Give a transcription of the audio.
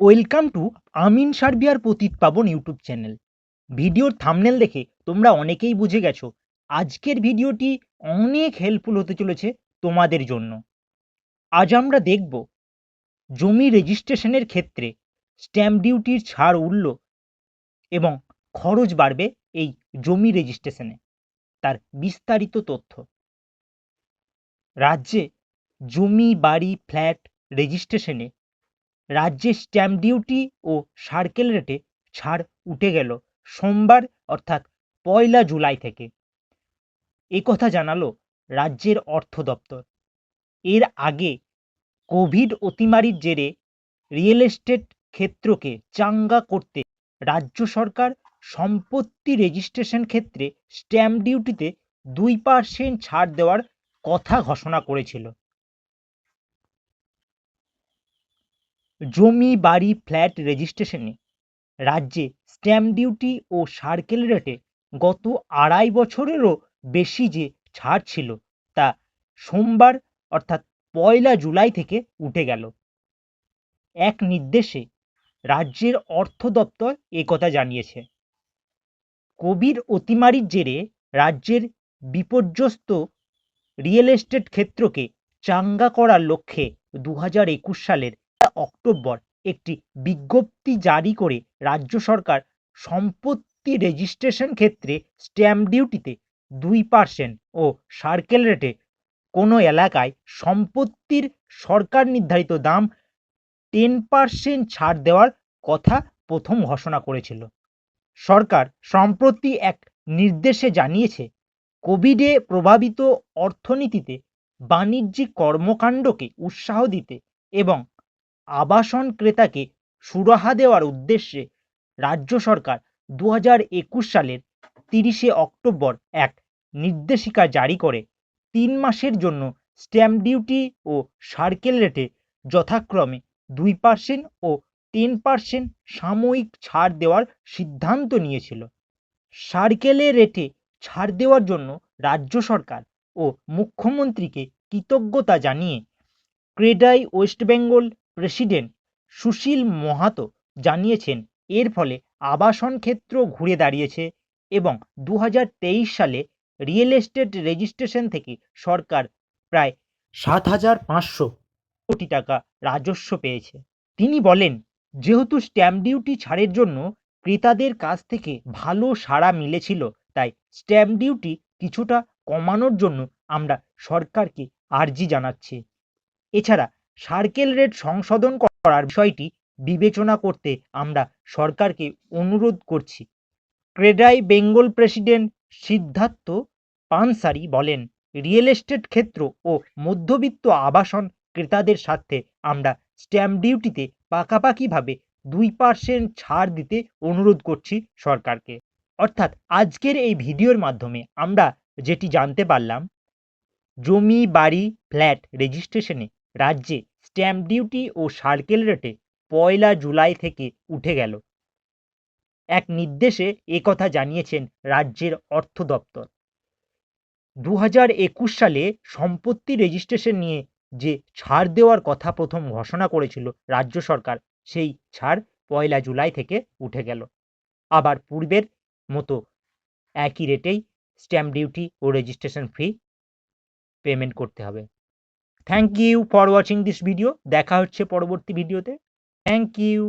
Welcome to Amin সার্বিয়ার Patit Paban YouTube channel ভিডিওর thumbnail দেখে তোমরা অনেকেই বুঝে গেছো, আজকের ভিডিওটি অনেক হেল্পফুল হতে চলেছে তোমাদের জন্য। আজ আমরা দেখব জমি রেজিস্ট্রেশনের ক্ষেত্রে স্ট্যাম্প ডিউটির ছাড় উঠল এবং খরচ বাড়বে এই জমি রেজিস্ট্রেশনে তার বিস্তারিত তথ্য। রাজ্যে জমি, বাড়ি ফ্ল্যাট রেজিস্ট্রেশনে রাজ্যের স্ট্যাম্প ডিউটি ও সার্কেল রেটে ছাড় উঠে গেল সোমবার অর্থাৎ পয়লা জুলাই থেকে। কথা জানালো রাজ্যের অর্থ দপ্তর। এর আগে কোভিড অতিমারির জেরে রিয়েল এস্টেট ক্ষেত্রকে চাঙ্গা করতে রাজ্য সরকার সম্পত্তি রেজিস্ট্রেশন ক্ষেত্রে স্ট্যাম্প ডিউটিতে দুই পার্সেন্ট ছাড় দেওয়ার কথা ঘোষণা করেছিল। জমি, বাড়ি, ফ্ল্যাট রেজিস্ট্রেশনে রাজ্যে স্ট্যাম্প ডিউটি ও সার্কেল রেটে গত আড়াই বছরেরও বেশি যে ছাড় ছিল, তা সোমবার অর্থাৎ পয়লা জুলাই থেকে উঠে গেল। এক নির্দেশে রাজ্যের অর্থ দপ্তর একথা জানিয়েছে। কোভিড অতিমারির জেরে রাজ্যের বিপর্যস্ত রিয়েল এস্টেট ক্ষেত্রকে চাঙ্গা করার লক্ষ্যে দু হাজার একুশ সালের অক্টোবর একটি বিজ্ঞপ্তি জারি করে রাজ্য সরকার সম্পত্তি রেজিস্ট্রেশন ক্ষেত্রে স্ট্যাম্প ডিউটিতে দুই পার্সেন্ট ও সার্কেল রেটে কোনো এলাকায় সম্পত্তির সরকার নির্ধারিত দাম টেন পার্সেন্ট ছাড় দেওয়ার কথা প্রথম ঘোষণা করেছিল। সরকার সম্প্রতি এক নির্দেশে জানিয়েছে, কোভিডে প্রভাবিত অর্থনীতিতে বাণিজ্যিক কর্মকাণ্ডকে উৎসাহ দিতে এবং আবাসন ক্রেতাকে সুরাহা দেওয়ার উদ্দেশ্যে রাজ্য সরকার দু একুশ সালের তিরিশে অক্টোবর এক নির্দেশিকা জারি করে। তিন মাসের জন্য স্ট্যাম্প ডিউটি ও সার্কেল রেটে যথাক্রমে দুই পার্সেন্ট ও টেন পার্সেন্ট সাময়িক ছাড় দেওয়ার সিদ্ধান্ত নিয়েছিল। সার্কেলের রেটে ছাড় দেওয়ার জন্য রাজ্য সরকার ও মুখ্যমন্ত্রীকে কৃতজ্ঞতা জানিয়ে ক্রেডাই ওয়েস্ট বেঙ্গল প্রেসিডেন্ট সুশীল মাহাতো জানিয়েছেন, এর ফলে আবাসন ক্ষেত্র ঘুরে দাঁড়িয়েছে এবং দু হাজার তেইশ সালে রিয়েল এস্টেট রেজিস্ট্রেশন থেকে সরকার প্রায় সাত হাজার পাঁচশো কোটি টাকা রাজস্ব পেয়েছে। তিনি বলেন, যেহেতু স্ট্যাম্প ডিউটি ছাড়ের জন্য ক্রেতাদের কাছ থেকে ভালো সাড়া মিলেছিল, তাই স্ট্যাম্প ডিউটি কিছুটা কমানোর জন্য আমরা সরকারকে আর্জি জানাচ্ছি। এছাড়া সার্কেল রেট সংশোধন করার বিষয়টি বিবেচনা করতে আমরা সরকারকে অনুরোধ করছি। ক্রেডাই বেঙ্গল প্রেসিডেন্ট সিদ্ধার্থ পানসারি বলেন, রিয়েল এস্টেট ক্ষেত্র ও মধ্যবিত্ত আবাসন ক্রেতাদের স্বার্থে আমরা স্ট্যাম্প ডিউটিতে পাকাপাকিভাবে দুই পার্সেন্ট ছাড় দিতে অনুরোধ করছি সরকারকে। অর্থাৎ আজকের এই ভিডিওর মাধ্যমে আমরা যেটি জানতে পারলাম, জমি, বাড়ি, ফ্ল্যাট রেজিস্ট্রেশনে রাজ্যে স্ট্যাম্প ডিউটি ও সার্কেল রেটে পয়লা জুলাই থেকে উঠে গেল। এক নির্দেশে কথা জানিয়েছেন রাজ্যের অর্থ দপ্তর। দু একুশ সালে সম্পত্তি রেজিস্ট্রেশন নিয়ে যে ছাড় দেওয়ার কথা প্রথম ঘোষণা করেছিল রাজ্য সরকার, সেই ছাড় পয়লা জুলাই থেকে উঠে গেল। আবার পূর্বের মতো একই রেটেই স্ট্যাম্প ডিউটি ও রেজিস্ট্রেশন ফি পেমেন্ট করতে হবে। Thank you for watching this video দেখা হচ্ছে পরবর্তী ভিডিওতে থ্যাংক ইউ